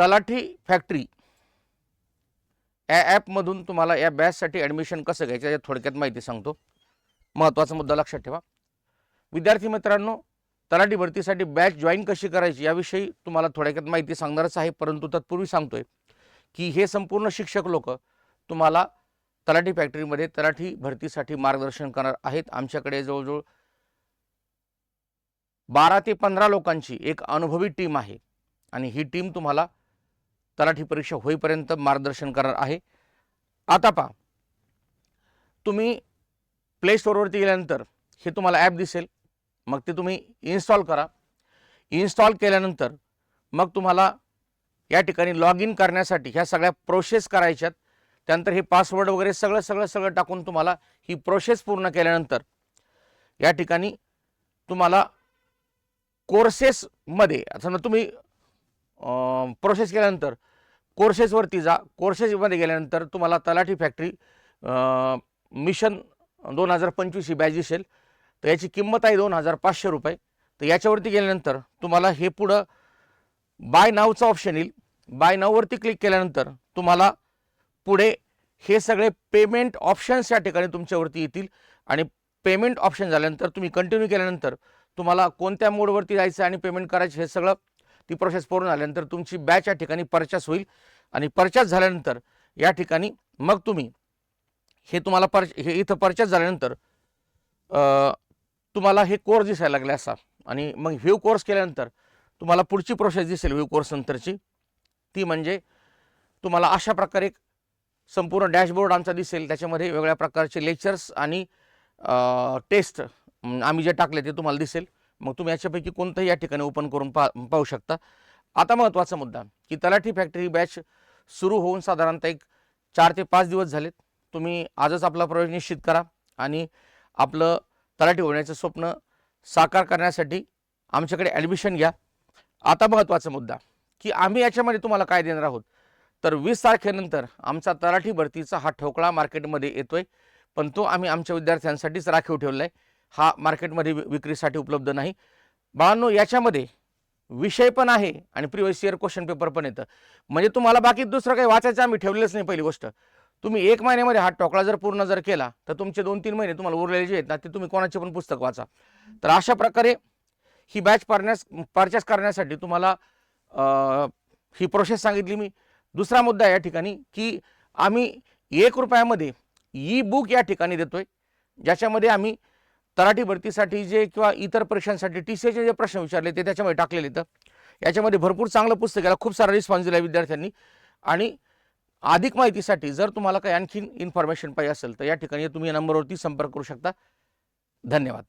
तलाठी फॅक्टरी. या ॲपमधून तुम्हाला या बॅचसाठी ॲडमिशन कसं घ्यायचं याच्या थोडक्यात माहिती सांगतो. महत्त्वाचा मुद्दा लक्षात ठेवा. विद्यार्थी मित्रांनो तलाठी भरतीसाठी बॅच जॉईन कशी करायची याविषयी तुम्हाला थोडक्यात माहिती सांगणारच आहे परंतु तत्पूर्वी सांगतोय की हे संपूर्ण शिक्षक लोक तुम्हाला तलाठी फॅक्टरीमध्ये तलाठी भरतीसाठी मार्गदर्शन करणार आहेत. आमच्याकडे जवळजवळ बारा ते पंधरा लोकांची एक अनुभवी टीम आहे. आणि ही टीम तुम्हाला तलाठी परीक्षा होईपर्यंत मार्गदर्शन करणार आहे. आता पहा. तुम्ही प्ले स्टोअरवरती गेल्यानंतर हे तुम्हाला ॲप दिसेल. मग ते तुम्ही इन्स्टॉल करा. इन्स्टॉल केल्यानंतर मग तुम्हाला या ठिकाणी लॉग इन करण्यासाठी ह्या सगळ्या प्रोसेस करायच्यात. त्यानंतर हे पासवर्ड वगैरे सगळं सगळं सगळं टाकून तुम्हाला ही प्रोसेस पूर्ण केल्यानंतर या ठिकाणी तुम्हाला कोर्सेसमध्ये समजा तुम्ही प्रोसेस केल्यानंतर कोर्सेसवरती जा. कोर्सेसमध्ये गेल्यानंतर तुम्हाला तलाठी फॅक्टरी मिशन दोन हजार पंचवीस ही बॅच दिसेल. तर याची किंमत आहे दोन हजार पाचशे रुपये. तर याच्यावरती गेल्यानंतर तुम्हाला हे पुढं बाय नावचं ऑप्शन येईल. बाय नाववरती क्लिक केल्यानंतर तुम्हाला पुढे हे सगळे पेमेंट ऑप्शन्स या ठिकाणी तुमच्यावरती येतील. आणि पेमेंट ऑप्शन झाल्यानंतर तुम्ही कंटिन्यू केल्यानंतर तुम्हाला कोणत्या मोडवरती जायचं आणि पेमेंट करायचं हे सगळं ती प्रोसेस पूर्ण झाल्यानंतर तुमची बॅच या ठिकाणी परचेस होईल. आणि परचेस झाल्यानंतर या ठिकाणी मग तुम्ही हे तुम्हाला पर हे इथं परचेस झाल्यानंतर तुम्हाला हे कोर्स दिसायला लागले असा. आणि मग व्ह्यू कोर्स केल्यानंतर तुम्हाला पुढची प्रोसेस दिसेल व्ह्यू कोर्स नंतरची. ती म्हणजे तुम्हाला अशा प्रकारे एक संपूर्ण डॅशबोर्ड आमचा दिसेल. त्याच्यामध्ये वेगळ्या प्रकारचे लेक्चर्स आणि टेस्ट आम्ही जे टाकले ते तुम्हाला दिसेल. मग तुम्ही याच्यापैकी कोणतंही या ठिकाणी ओपन करून पा पाहू शकता. आता महत्त्वाचा मुद्दा की तलाठी फॅक्टरी बॅच सुरू होऊन साधारणतः एक चार ते पाच दिवस झालेत. तुम्ही आजच आपला प्रवेश निश्चित करा आणि आपलं तलाठी होण्याचं स्वप्न साकार करण्यासाठी आमच्याकडे ॲडमिशन घ्या. आता महत्त्वाचा मुद्दा की आम्ही याच्यामध्ये तुम्हाला काय देणार आहोत? तर वीस तारखेनंतर आमचा तलाठी भरतीचा हा ठोकळा मार्केटमध्ये येतोय पण तो आम्ही आमच्या विद्यार्थ्यांसाठीच राखीव ठेवला आहे हा मार्केटमध्ये वि- विक्रीसाठी उपलब्ध नाही. बाळांनो याच्यामध्ये विषय पण आहे आणि प्रिव्हियस इयर क्वेश्चन पेपर पण येतं. म्हणजे तुम्हाला बाकी दुसरं काही वाचायचं आम्ही ठेवलेलंच नाही पहिली गोष्ट. तुम्ही एक महिन्यामध्ये हा टोकळा जर पूर्ण जर केला तर तुमचे दोन तीन महिने तुम्हाला उरलेले जे आहेत ना ते तुम्ही कोणाचे पण पुस्तक वाचा. तर अशा प्रकारे ही बॅच परण्यास परचेस करण्यासाठी तुम्हाला ही प्रोसेस सांगितली मी. दुसरा मुद्दा या ठिकाणी की आम्ही एक रुपयामध्ये ई बुक या ठिकाणी देतोय ज्याच्यामध्ये आम्ही तलाठी भरतीसाठी जे किंवा इतर परीक्षांसाठी टी सी एचे जे प्रश्न विचारले ते त्याच्यामध्ये टाकलेले तर याच्यामध्ये भरपूर चांगलं पुस्तक याला खूप सारा रिस्पॉन्स दिला विद्यार्थ्यांनी. आणि अधिक माहितीसाठी जर तुम्हाला काही आणखीन इन्फॉर्मेशन पाहिजे असेल तर या ठिकाणी तुम्ही या नंबरवरती संपर्क करू शकता. धन्यवाद.